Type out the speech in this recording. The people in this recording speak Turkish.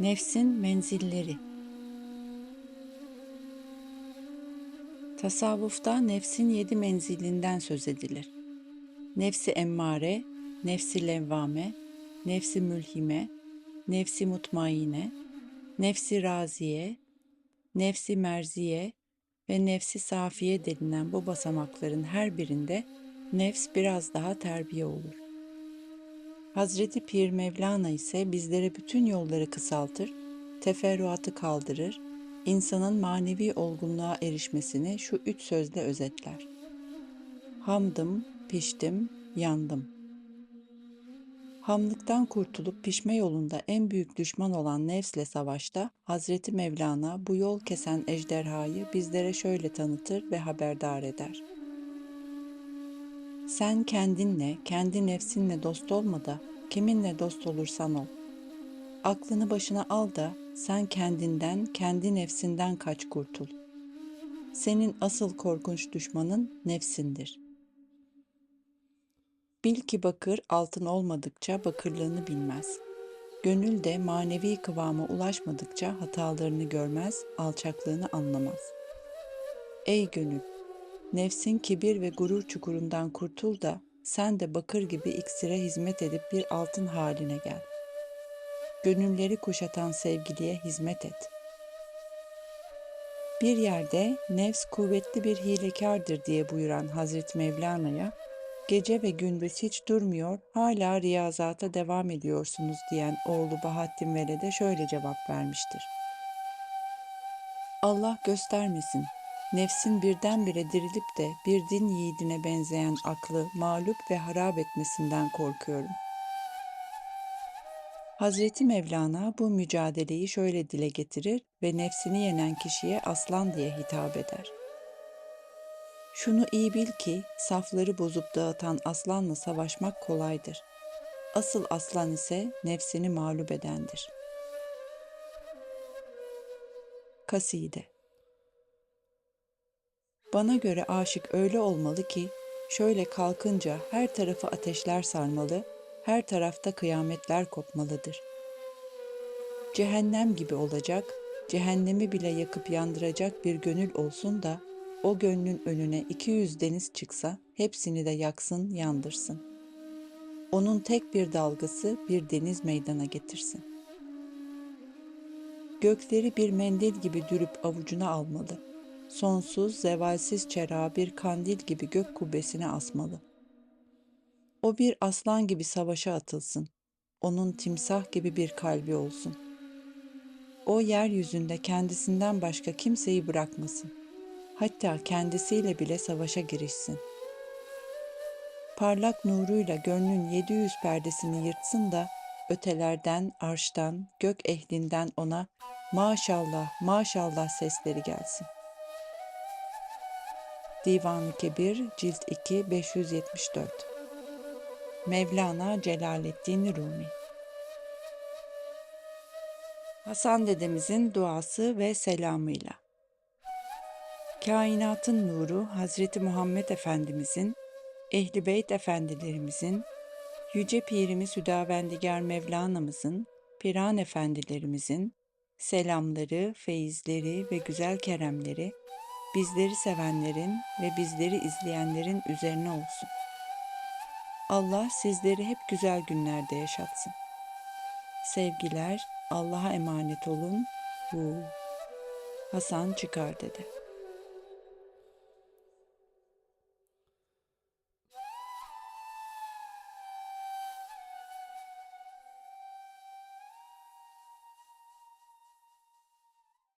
Nefsin menzilleri Tasavvufta nefsin yedi menzilinden söz edilir. Nefsi emmare, nefsi levvame, nefsi mülhime, nefsi mutmaine, nefsi raziye, nefsi merziye ve nefsi safiye denilen bu basamakların her birinde nefs biraz daha terbiye olur. Hazreti Pir Mevlana ise bizlere bütün yolları kısaltır, teferruatı kaldırır, insanın manevi olgunluğa erişmesini şu üç sözle özetler. Hamdım, piştim, yandım. Hamlıktan kurtulup pişme yolunda en büyük düşman olan nefsle savaşta Hazreti Mevlana bu yol kesen ejderhayı bizlere şöyle tanıtır ve haberdar eder. Sen kendinle, kendi nefsinle dost olma da kiminle dost olursan ol. Aklını başına al da sen kendinden, kendi nefsinden kaç kurtul. Senin asıl korkunç düşmanın nefsindir. Bil ki bakır altın olmadıkça bakırlığını bilmez. Gönül de manevi kıvama ulaşmadıkça hatalarını görmez, alçaklığını anlamaz. Ey gönül, Nefsin kibir ve gurur çukurundan kurtul da sen de bakır gibi iksire hizmet edip bir altın haline gel. Gönülleri kuşatan sevgiliye hizmet et. Bir yerde nefs kuvvetli bir hilekardır diye buyuran Hazreti Mevlana'ya gece ve gündüz hiç durmuyor, hala riyazata devam ediyorsunuz diyen oğlu Bahattin Veled'e şöyle cevap vermiştir. Allah göstermesin, nefsin birdenbire dirilip de bir din yiğidine benzeyen aklı mağlup ve harap etmesinden korkuyorum. Hazreti Mevlana bu mücadeleyi şöyle dile getirir ve nefsini yenen kişiye aslan diye hitap eder. Şunu iyi bil ki safları bozup dağıtan aslanla savaşmak kolaydır. Asıl aslan ise nefsini mağlup edendir. Kaside bana göre aşık öyle olmalı ki şöyle kalkınca her tarafı ateşler sarmalı, her tarafta kıyametler kopmalıdır. Cehennem gibi olacak, cehennemi bile yakıp yandıracak bir gönül olsun da o gönlün önüne 200 deniz çıksa hepsini de yaksın, yandırsın. Onun tek bir dalgası bir deniz meydana getirsin. Gökleri bir mendil gibi dürüp avucuna almalı.'' Sonsuz, zevalsiz çera bir kandil gibi gök kubbesine asmalı. O bir aslan gibi savaşa atılsın. Onun timsah gibi bir kalbi olsun. O yeryüzünde kendisinden başka kimseyi bırakmasın. Hatta kendisiyle bile savaşa girişsin. Parlak nuruyla gönlün 700 perdesini yırtsın da ötelerden, arştan, gök ehlinden ona maşallah, maşallah sesleri gelsin. Divan-ı Kebir Cilt 2 574 Mevlana Celaleddin Rumi. Hasan dedemizin duası ve selamıyla. Kainatın nuru Hazreti Muhammed Efendimizin, Ehli Beyt Efendilerimizin, Yüce Pirimiz Hüdavendigar Mevlana'mızın, Piran Efendilerimizin selamları, feyizleri ve güzel keremleri bizleri sevenlerin ve bizleri izleyenlerin üzerine olsun. Allah sizleri hep güzel günlerde yaşatsın. Sevgiler, Allah'a emanet olun. Bu Hasan çıkar dedi.